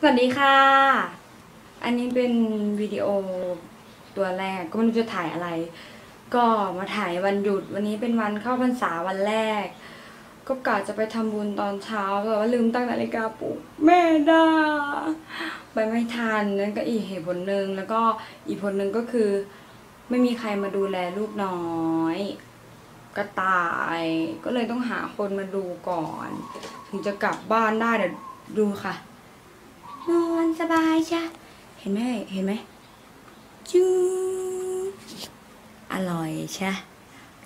สวัสดีค่ะ อันนี้เป็นวิดีโอตัวแรกก็ไม่รู้จะถ่ายอะไร ก็มาถ่ายวันหยุด วันนี้เป็นวันเข้าพรรษาวันแรก ก็กะจะไปทำบุญตอนเช้าแต่ว่าลืมตั้งนาฬิกาปลุกแม่ด่าไปไม่ทันนั่นก็อีกเหตุผลหนึ่งแล้วก็อีกผลหนึ่งก็คือ ไม่มีใครมาดูแลลูกน้อยก็ตาย ก็เลยต้องหาคนมาดูก่อน ถึงจะกลับบ้านได้เดี๋ยวดูค่ะ สบายจ้ะเห็นไหมเห็นไหมจูอร่อยใช่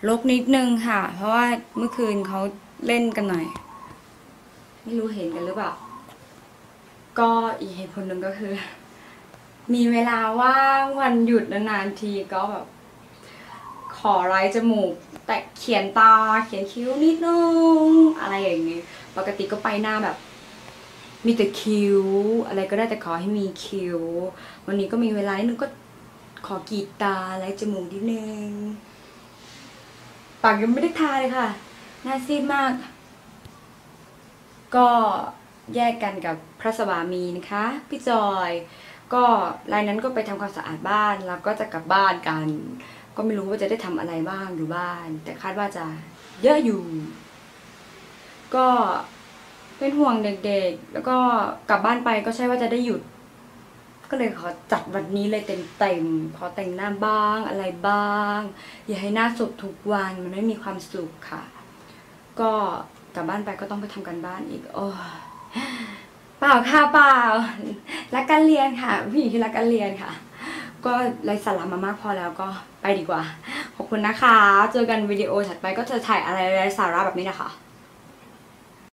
ลกนิดนึงค่ะ เพราะว่าเมื่อคืนเขาเล่นกันหน่อย ไม่รู้เห็นกันหรือเปล่า ก็อีกเหตุผลหนึ่งก็คือ มีเวลาว่างวันหยุดนานๆทีก็แบบ ขอไร้จมูก แต่เขียนตาเขียนคิ้วนิดนึงอะไรอย่างงี้ ปกติก็ไปหน้าแบบ มีแต่คิ้ว อะไรก็ได้แต่ขอให้มีคิ้ว วันนี้ก็มีเวลานิดนึงก็ขอกีดตาและจมูกนิดนึง ปากยังไม่ได้ทาเลยค่ะ หน้าซีดมาก ก็แยกกันกับพระสวามีนะคะ พี่จอย ก็รายนั้นก็ไปทำความสะอาดบ้านแล้วก็จะกลับบ้านกัน ก็ไม่รู้ว่าจะได้ทำอะไรบ้างอยู่บ้าน แต่คาดว่าจะเยอะอยู่ ก็ เป็นห่วงเด็กๆ แล้วก็กลับบ้านไปก็ใช่ว่าจะได้หยุด ก็เลยขอจัดวันนี้เลยเต็มๆขอแต่งหน้าบ้างอะไรบ้าง อย่าให้หน้าสดทุกวันมันไม่มีความสุขค่ะ ก็กลับบ้านไปก็ต้องไปทำกันบ้านอีก โอ้เปล่าค่ะเปล่ารักการเรียนค่ะผู้หญิงที่รักการเรียนค่ะ ก็ไร้สาระมามากพอแล้วก็ไปดีกว่า ขอบคุณนะคะ เจอกันวิดีโอถัดไปก็จะถ่ายอะไรไร้สาระแบบนี้นะคะ